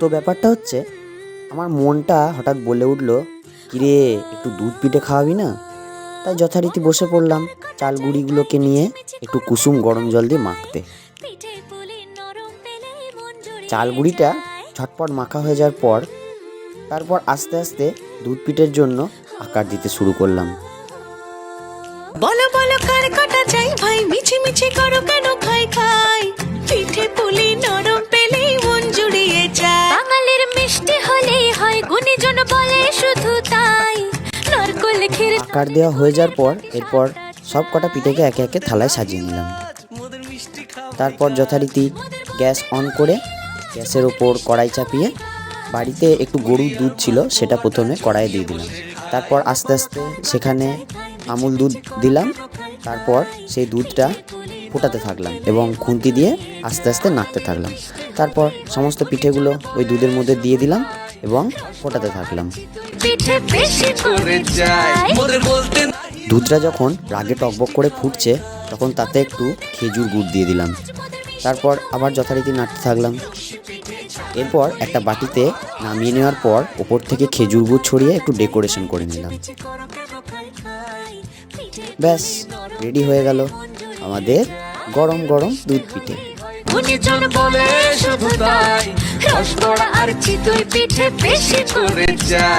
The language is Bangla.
তো ব্যাপারটা হচ্ছে, আমার মনটা হঠাৎ বলে উঠল, কিরে, একটু দুধ পিঠে খাওয়াবি না? তাই যথারীতি বসে পড়লাম চাল গুঁড়িগুলোকে নিয়ে একটু কুসুম গরম জল দিয়ে মাখতে। চাল গুঁড়িটা ঝটপট মাখা হয়ে যাওয়ার পর, তারপর আস্তে আস্তে দুধ পিঠের জন্য আকার দিতে শুরু করলাম। বলো বলো, কার কাটা চাই? ভাই, মিছি মিছি করো কেন? গুণীজন বলে শুধু তাই নরকল ক্ষীর আকার দেওয়া হয়ে যাওয়ার পর, এরপর সব কটা পিঠেকে একে একে থালায় সাজিয়ে নিলাম। তারপর যথারীতি গ্যাস অন করে গ্যাসের ওপর কড়াই চাপিয়ে বাড়িতে একটু গরুর দুধ ছিল, সেটা প্রথমে কড়াইয়ে দিয়ে দিলাম। তারপর আস্তে আস্তে সেখানে আমুল দুধ দিলাম। তারপর সেই দুধটা ফোটাতে থাকলাম এবং খুন্তি দিয়ে আস্তে আস্তে নাড়তে থাকলাম। তারপর সমস্ত পিঠেগুলো ওই দুধের মধ্যে দিয়ে দিলাম। এবং ফোটাতে থাকলাম। দুধটা যখন রাগে টকবক করে ফুটছে তখন তাতে একটু খেজুর গুড় দিয়ে দিলাম। তারপর আবার যথারীতি নাড়তে থাকলাম। এরপর একটা বাটিতে নামিয়ে নেওয়ার পর ওপর থেকে খেজুর গুড় ছড়িয়ে একটু ডেকোরেশন করে নিলাম। ব্যাস রেডি হয়ে গেল আমাদের গরম গরম দুধ পিঠে। রসগোড়া আর চিতই পিঠে বেশি করে যায়